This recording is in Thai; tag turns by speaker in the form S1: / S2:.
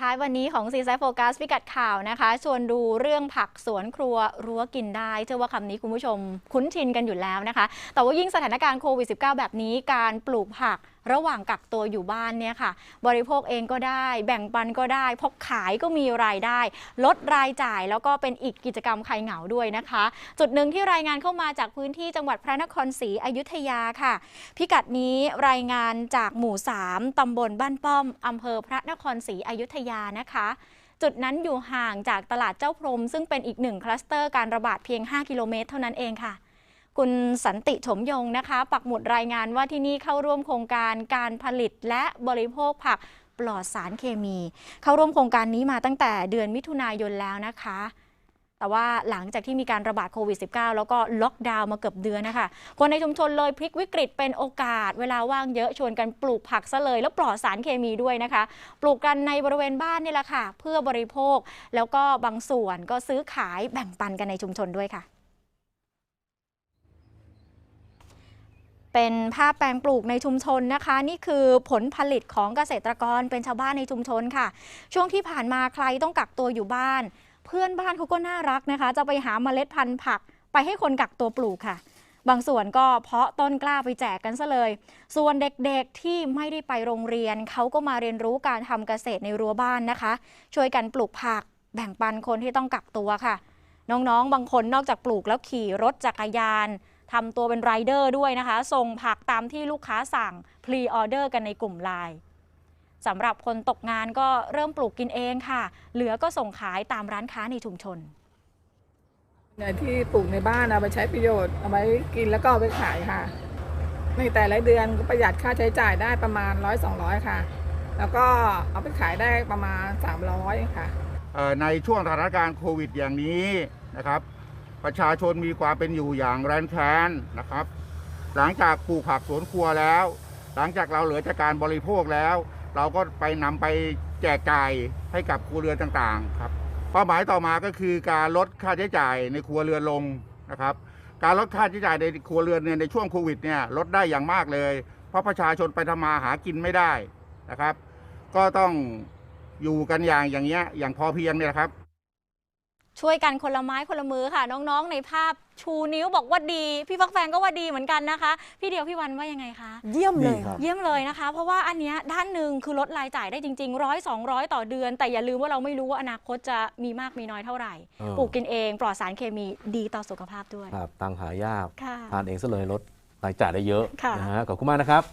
S1: ท้ายวันนี้ของซีไซโฟกัสพิกัดข่าวนะคะ ชวนดูเรื่องผักสวนครัวรั้วกินได้ เชื่อว่าคำนี้คุณผู้ชมคุ้นชินกันอยู่แล้วนะคะ แต่ว่ายิ่งสถานการณ์โควิด -19 แบบนี้การปลูกผักระหว่างกักตัวอยู่บ้านเนี่ยค่ะ บริโภคเองก็ได้ แบ่งปันก็ได้พกขายก็มีรายได้ ลดรายจ่ายแล้วก็เป็นอีกกิจกรรมใคลายเหงาด้วยนะคะ จุดหนึ่งที่รายงานเข้ามาจากพื้นที่จังหวัดพระนครศรีอยุธยาค่ะ พิกัดนี้รายงานจากหมู่ 3ตำบลบ้านป้อมอำเภอพระนครศรีอยุธยานะคะ จุดนั้นอยู่ห่างจากตลาดเจ้าพรม ซึ่งเป็นอีกหนึ่งคลัสเตอร์การระบาดเพียง 5 กิโลเมตรเท่านั้นเองค่ะ คุณสันติถมยงนะคะ ปักหมุดรายงานว่าที่นี่เข้าร่วมโครงการการผลิตและบริโภคผักปลอดสารเคมี เข้าร่วมโครงการนี้มาตั้งแต่เดือนมิถุนายนแล้วนะคะ แต่ว่าหลังจากที่มีการระบาดโควิด -19 แล้วก็ล็อกดาวน์มาเกือบเดือนนะคะ คนในชุมชนเลยพลิกวิกฤตเป็นโอกาส เวลาว่างเยอะชวนกันปลูกผักซะเลย แล้วปลอดสารเคมีด้วยนะคะ ปลูกกันในบริเวณบ้านนี่แหละค่ะ เพื่อบริโภค แล้วก็บางส่วนก็ซื้อขายแบ่งปันกันในชุมชนด้วยค่ะเป็นภาพแปลงปลูกในชุมชนนะคะ นี่คือผลผลิตของเกษตรกรเป็นชาวบ้านในชุมชนค่ะ ช่วงที่ผ่านมาใครต้องกักตัวอยู่บ้าน พื่อนบ้านเขาก็น่ารักนะคะ จะไปหาเมล็ดพันธุ์ผักไปให้คนกักตัวปลูกค่ะ บางส่วนก็เพาะต้นกล้าไปแจกกันซะเลย ส่วนเด็กๆที่ไม่ได้ไปโรงเรียน เขาก็มาเรียนรู้การทำเกษตรในรั้วบ้านนะคะ ช่วยกันปลูกผัก แบ่งปันคนที่ต้องกักตัวค่ะ น้องๆ บางคนนอกจากปลูกแล้วขี่รถจักรยานทำตัวเป็นไรเดอร์ด้วยนะคะ ส่งผักตามที่ลูกค้าสั่งพรีออเดอร์กันในกลุ่มไลน์ สำหรับคนตกงานก็เริ่มปลูกกินเองค่ะ เหลือก็ส่งขายตามร้านค้าในชุมชน
S2: เนี่ยที่ปลูกในบ้านเอาไปใช้ประโยชน์เอาไว้กินแล้วก็เอาไปขายค่ะ ในแต่ละเดือนก็ประหยัดค่าใช้จ่ายได้ประมาณร้อยสองร้อยค่ะ แล้วก็เอาไปขายได้ประมาณสามร้อยค่ะ
S3: เอ่อในช่วงสถานการณ์โควิดอย่างนี้นะครับ ประชาชนมีความเป็นอยู่อย่างแรงแค้นนะครับ หลังจากปลูกผักสวนครัวแล้ว หลังจากเราเหลือจากการบริโภคแล้ว เราก็ไปนำไปแจกจ่ายให้กับครัวเรือนต่างๆครับเป้าหมายต่อมาก็คือการลดค่าใช้จ่ายในครัวเรือนลงนะครับ การลดค่าใช้จ่ายในครัวเรือนเนี่ยในช่วงโควิดเนี่ยลดได้อย่างมากเลย เพราะประชาชนไปทำมาหากินไม่ได้นะครับ ก็ต้องอยู่กันอย่างอย่างเงี้ยอย่างพอเพียงเนี่ยครับ
S1: ช่วยกันคนละไม้คนละมือค่ะ น้องๆ ในภาพชูนิ้วบอกว่าดี พี่ฟักแฟงก็ว่าดีเหมือนกันนะคะ พี่เดียวพี่วันว่ายังไงคะ
S4: เยี่ยมเลย
S5: ดีครับ
S1: เยี่ยมเลยนะคะ เพราะว่าอันเนี้ยด้านหนึ่งคือลดรายจ่ายได้จริงๆร้อยสองร้อยต่อเดือน แต่อย่าลืมว่าเราไม่รู้ว่าอนาคตจะมีมากมีน้อยเท่าไหร่
S5: เออ
S1: ปลูกกินเองปลอดสารเคมีดีต่อสุขภาพด้วย
S5: ครับตังค์หายาก
S1: ค่ะ
S5: ทานเองซะเลยลดรายจ่ายได้เยอะ
S1: ค่ะ
S5: นะฮะขอบคุณมากนะครับ